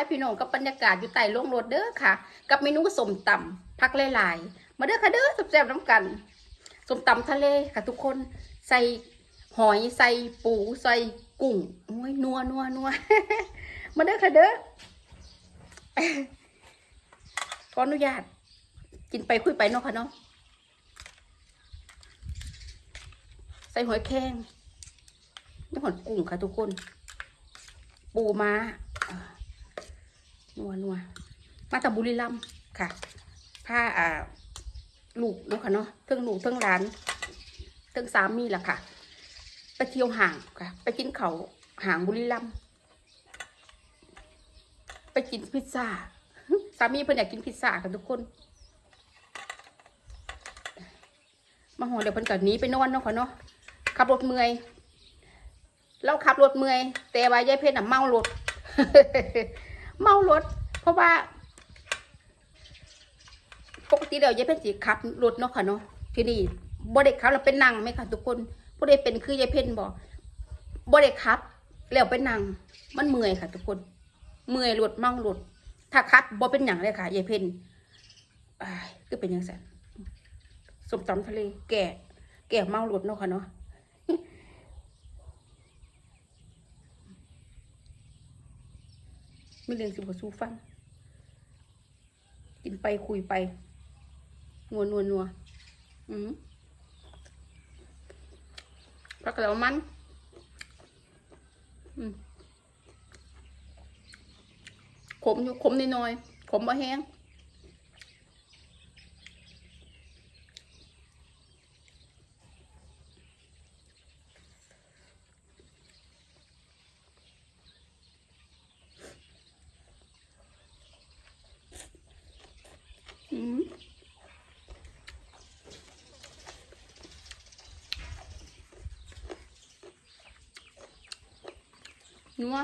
ายพี่น้องกับบรรยากาศอยู่ใต้โล่งรถเด้อค่ะ กับเมนูสมตำพักหลายๆ มาเด้อค่ะเด้อแซ่บๆน้ำกันสมตำทะเลค่ะทุกคนใส่หอยใส่ปูใส่กุ้งโอ้ยนัวนัวนัวมาเด้อค่ะเด้อขออนุญาต กินไปคุยไปเนาะค่ะเนาะใส่หอยแครงนี่หอยกุ้งค่ะทุกคน ปูมาอ่า นัวนัวมาจาบุรีรัมค่ะผ้าอ่าลูกเนาะค่ะเนาะเทิงลูกเทิงหลานเทิงสามีแหละค่ะ ไปเที่ยวห่างค่ะ ไปกินเขาห่างบุรีรัมไปกินพิซซ่า สามีเพิ่นอยากกินพิซซ่ากันทุกคน มาหอเดี๋ยวเพิ่นก็หนีไปนอนเนาะค่ะเนาะขับรถเมื่อยเราขับรถเมื่อยแต่ว่ายายเพชรน่ะเมารถ เมารถ เพราะว่า ปกติเดี๋ยวยายเพชรสิขับรถเนาะค่ะเนาะที่นี่บ่ได้ขับเราเป็นนั่งไหมคะทุกคนบ่ได้เป็นคือยายเพชรบอกบ่ได้ขับ แล้วเป็นนั่งมันเมื่อยค่ะ ทุกคน เมื่อยรถเมารถถ้าขับบ่เป็นหยังเลยค่ะยายเพชรอ้ายคือเป็นหยังไงสมตำทะเลแก่แก่เมารถเนาะค่ะเนาะ ไม่เรื่องสิบสู้ฟัง กินไปคุยไปนัวนัวนัวอืมพักแล้วมัน อืมขมอยู่ขมนิดหน่อยขมบ่แห้ง อืม นัว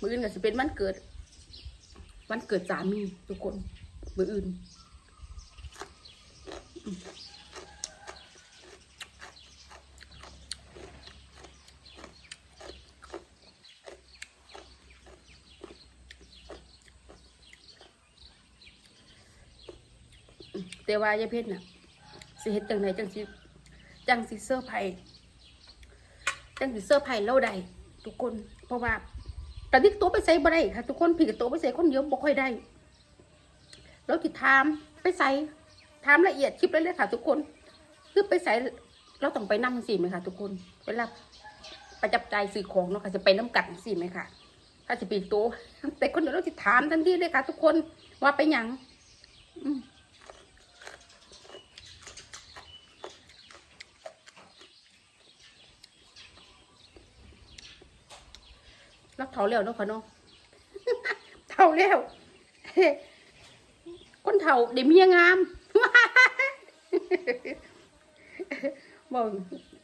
มืออื่นก็จะเป็นวันเกิด วันเกิดสามีทุกคน มืออื่น แต่ว่ายายเพชรน่ะสิเฮ็ดจังไหนจังสิจังสิเสื้อร์ไผ่จังสิเสื้อร์ไผ่เล่าใดทุกคนเพราะว่าแต่ที่ตัวไปใส่บ่ได้ค่ะ ทุกคนพี่กับตัวไปใส่คนเดียวบ่ค่อยได้เราติดถามไปใส่ถามละเอียดคลิปเลยเลยค่ะ ทุกคนคือไปใส่เราต้องไปนั่งสิไหมคะทุกคนเวลาประจับใจสื่อของเนาะค่ะจะไปน้ำกัดสิไหมค่ะถ้าจะปีกตัวแต่คนเดียวเราจะถามทันทีเลยค่ะ ทุกคนว่าไปยังอืม รักเท่าแล้วเนาะค่ะเนาะเท่าแล้วคนเท่าเดี๋ยวเมียงามบอก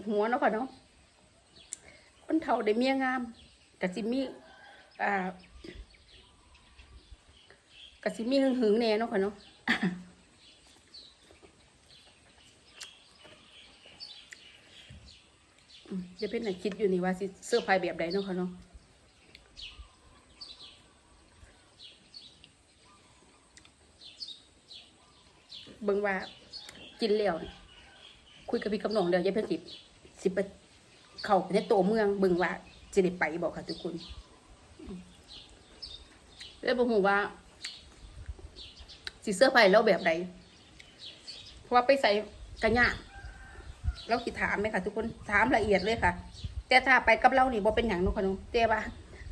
หัวเนาะค่ะเนาะคนเท่าเดี๋ยวเมียงามกะสิมีอ่ากะสิมีหึงหึงแน่เนาะค่ะเนาะอืมเดี๋ยวเพิ่นน่ะคิดอยู่นี่ว่าสิเสื้อผ้าแบบใดเนาะค่ะเนาะ เบิ่งว่ากินแล้วคุยกับพี่กับน้องเดี๋ยวยายเพิ่นสิสิไปเข้าไปในตัวเมืองเบิ่งว่าสิได้ไปบอกค่ะทุกคนอืมแล้วบ่ฮู้ว่าสิเสื้อผ้าแล้วแบบใดเพราะว่าไปใส่กระยะเราสิถามไหมค่ะ ทุกคนถามละเอียดเลยค่ะ แต่ถ้าไปกับเรานี่บ่เป็นหยังเนาะค่ะเนาะแต่ว่า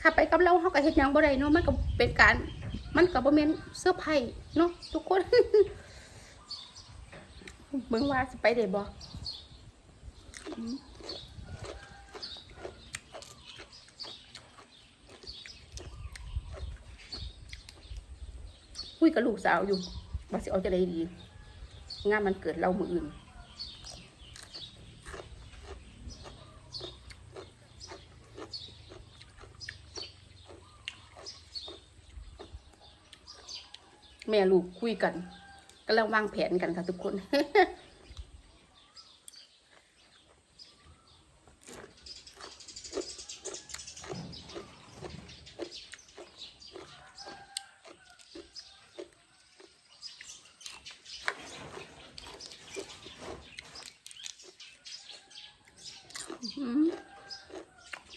ถ้าไปกับเราเฮาก็เฮ็ดหยังบ่ได้เนาะมันก็เป็นการ มันก็บ่แม่นเสื้อผ้าเนาะทุกคน เบิ่งว่าสิไปเดบอคุยกับลูกสาวอยู่ว่าสิเอาจะได้ดี งานมันเกิดเรามืออื่นแม่ลูกคุยกัน กำลังวางแผนกันค่ะทุกคน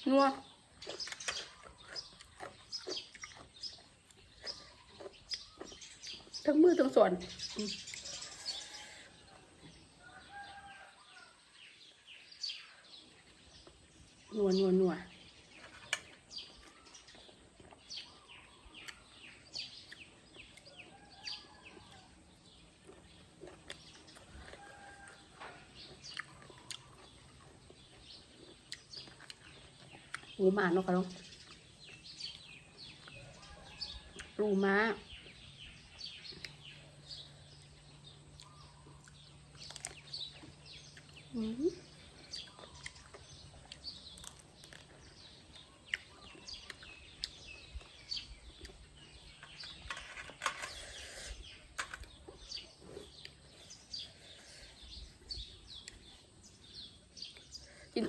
นัว ทั้งมือทั้งส่วนนัวนัวนัวหูมาเนาะค่ะเนาะรูม้า อืม กิน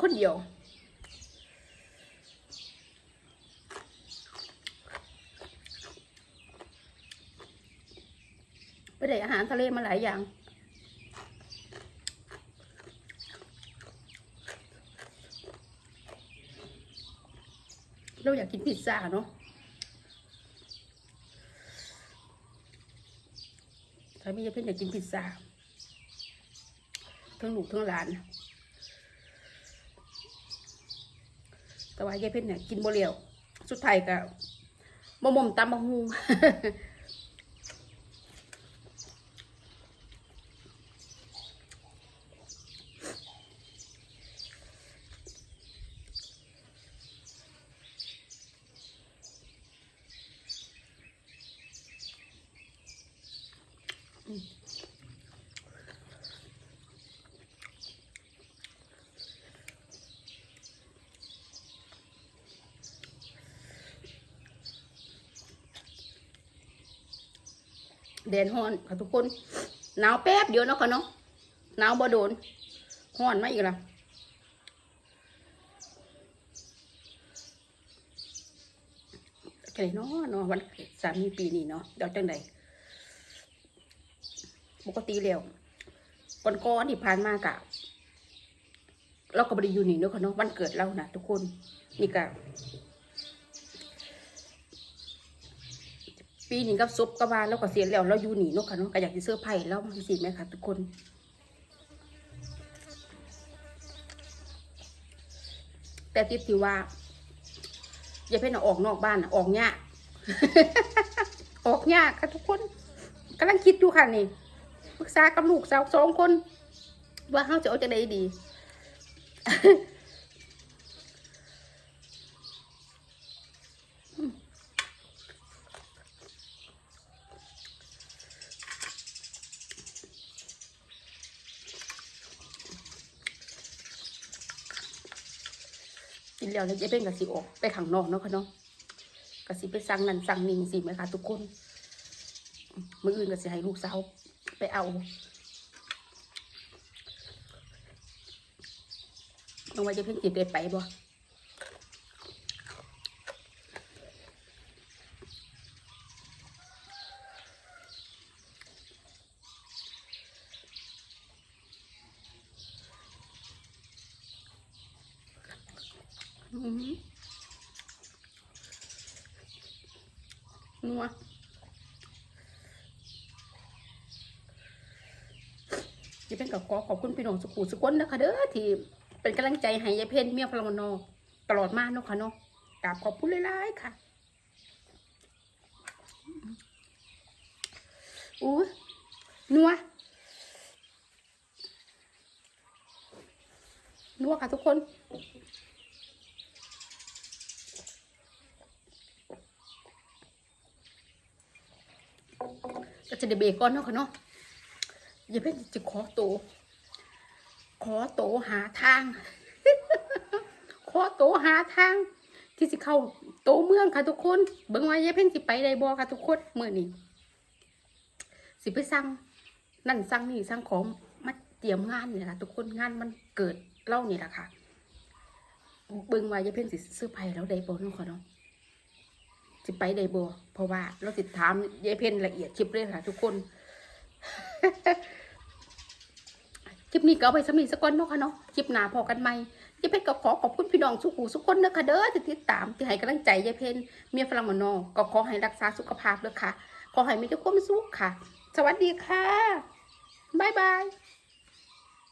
คนเดียวไปได้อาหารทะเลมาหลายอย่าง เราอยากกินพิซซ่าเนาะสามีจะเพิ่นอยากกินพิซซ่าทั้งลูกทั้งหลาน แต่ว่ายายเพ่นเนี่ยกินบ่เลียว สุดท้ายก็บ่หม่อมตำบะฮู แดนฮ้อนค่ะทุกคนหนาวแป๊บเดียวเนาะค่ะเนาะหนาวบ่โดนฮ้อนมาอีกละแค่ไหนเนาะเนาะวันสามีปีนี้เนาะเดี๋ยวจังใดปกติแล้วก่อนก้อนที่ผ่านมากะเราก็บริอยู่นี่เนาะค่ะเนาะวันเกิดเรานะทุกคนนี่กะ ปีนี้กับซุปกะบาแล้วก็เสียแล้วเราอยู่หนี่นาะค่ะเนาะก็อยากจะเสื้อไผ่แล้วมันสิไหมคะทุกคนแต่ติดที่ว่า อย่าเพ่นออกนอกบ้านออกยากออกยากค่ะทุกคนกำลังคิดอยู่ค่ะนี่ปรึกษากับลูกสาวสองคน ว่าเขาจะเอาจะได้ดี กินแล้วแล้วจะเป็นกับสิออกไปข้างนอกเนาะค่ะเนาะกับสิไปสั่งนั่นสั่งนี่สิไหมคะทุกคนมืออื่นก็สิให้ลูกสาวไปเอาน้องว่าจะเพิ่งจีบได้ไปบ่ นัวจะเป็นกับขอขอบคุณพี่น้องสุขุสุกนนะคะเด้อที่เป็นกำลังใจให้ยายเพนเมียพลมนอตลอดมาเนาะค่ะเนาะกราบขอบคุณหลายๆค่ะอู้นัวนัวค่ะทุกคน ก็จะได้เบก่อนเนาะค่ะเนาะอย่าเพิ่งจะขอโต ขอโตหาทาง ขอโตหาทาง ที่สิเข้าโตเมืองค่ะทุกคน เบิ่งว่าอย่าเพิ่งสิไปได้บ่ค่ะทุกคนมื้อนี้สิไปสั่งนั่นสั่งนี่สั่งของมาเตรียมงานเนี่แหละทุกคนงานมันเกิดเล่านี่แหละค่ะเบิ่งว่ายายเพ่นสิซื้อไผ่แล้วได้บ่เนาะค่ะเนาะ สิไปได้บ่เพราะว่าเราสิถามยายเพนละเอียดชิบเลยค่ะทุกคนคลิปนี้ก็เอาไปสำนีสักก่อนเนาะค่ะเนาะคลิปหน้าพอกันใหม่ยายเพนก็ขอขอบคุณพี่น้องสุขูสุกคนเด้อค่ะเด้อที่ติดตามที่ให้กำลังใจยายเพนเมียฝรั่งมานอก็ขอให้รักษาสุขภาพด้อค่ะ ขอให้มีแต่ความสุขค่ะ สวัสดีค่ะบ๊ายบาย